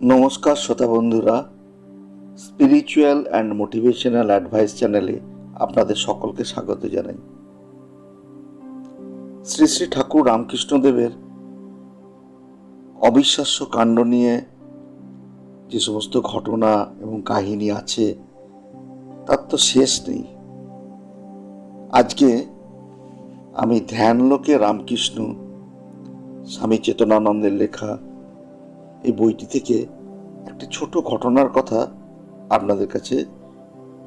নমস্কার শ্রোতা বন্ধুরা স্পিরিচুয়াল অ্যান্ড মোটিভেশনাল অ্যাডভাইস চ্যানেলে আপনাদের সকলকে স্বাগত জানাই। শ্রী শ্রী ঠাকুর রামকৃষ্ণদেবের অবিশ্বাস্য কাণ্ড নিয়ে যে সমস্ত ঘটনা এবং কাহিনী আছে, তার তো শেষ নেই। আজকে আমি ধ্যানলোকে রামকৃষ্ণ স্বামী চেতনানন্দের লেখা এই বইটি থেকে একটি ছোট ঘটনার কথা আপনাদের কাছে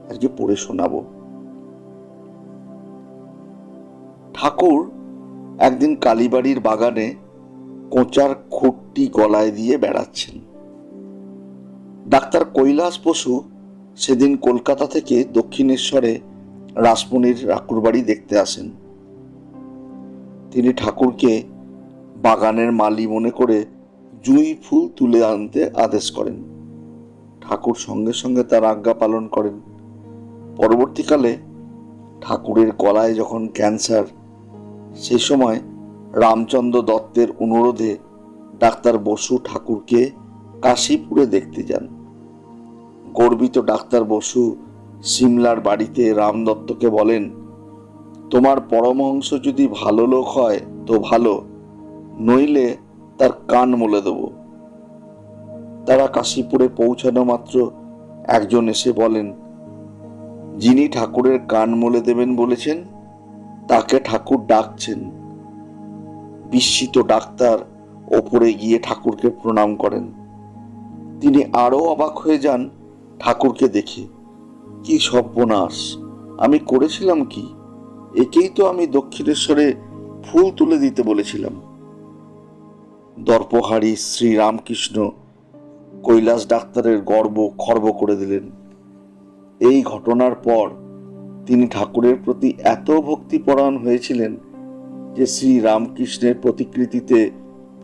আজকে পড়ে শোনাব। ঠাকুর একদিন কালীবাড়ির বাগানে কোঁচার খুঁটটি গলায় দিয়ে বেড়াচ্ছেন। ডাক্তার কৈলাস বসু সেদিন কলকাতা থেকে দক্ষিণেশ্বরে রাসমণির ঠাকুরবাড়ি দেখতে আসেন। তিনি ঠাকুরকে বাগানের মালি মনে করে জুঁই ফুল তুলে আনতে আদেশ করেন। ঠাকুর সঙ্গে সঙ্গে তার আজ্ঞা পালন করেন। পরবর্তীকালে ঠাকুরের গলায় যখন ক্যান্সার সেই সময় রামচন্দ্র দত্তের অনুরোধে ডাক্তার বসু ঠাকুরকে কাশীপুরে দেখতে যান। গর্বিত ডাক্তার বসু সিমলার বাড়িতে রাম দত্তকে বলেন, তোমার পরমহংস যদি ভালো লোক হয় তো ভালো, নইলে তার কান মলে দেব। তারা কাশীপুরে পৌঁছানো মাত্র একজন এসে বলেন, যিনি ঠাকুরের কান মলে দেবেন বলেছেন, তাকে ঠাকুর ডাকছেন। বিস্মিত ডাক্তার ওপরে গিয়ে ঠাকুরকে প্রণাম করেন। তিনি আরও অবাক হয়ে যান ঠাকুরকে দেখে। কি সর্বনাশ! আমি করেছিলাম কি? একেই তো আমি দক্ষিণেশ্বরে ফুল তুলে দিতে বলেছিলাম। দর্পহারী শ্রীরামকৃষ্ণ কৈলাস ডাক্তারের গর্ব খর্ব করে দিলেন। এই ঘটনার পর তিনি ঠাকুরের প্রতি এত ভক্তিপরায়ণ হয়েছিলেন যে শ্রী রামকৃষ্ণের প্রতিকৃতিতে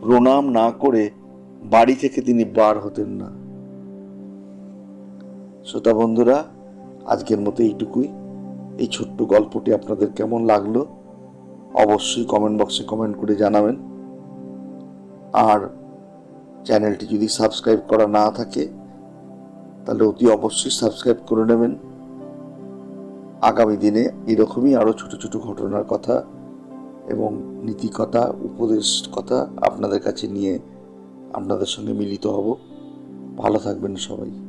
প্রণাম না করে বাড়ি থেকে তিনি বার হতেন না। শ্রোতা বন্ধুরা, আজকের মতো এইটুকুই। এই ছোট্ট গল্পটি আপনাদের কেমন লাগল? অবশ্যই কমেন্ট বক্সে কমেন্ট করে জানাবেন। আর চ্যানেলটি যদি সাবস্ক্রাইব করা না থাকে, তাহলে অতি অবশ্যই সাবস্ক্রাইব করে নেবেন। আগামী দিনে এরকমই আরও ছোট ছোট ঘটনার কথা এবং নীতিকথা উপদেশ কথা আপনাদের কাছে নিয়ে আপনাদের সঙ্গে মিলিত হব। ভালো থাকবেন সবাই।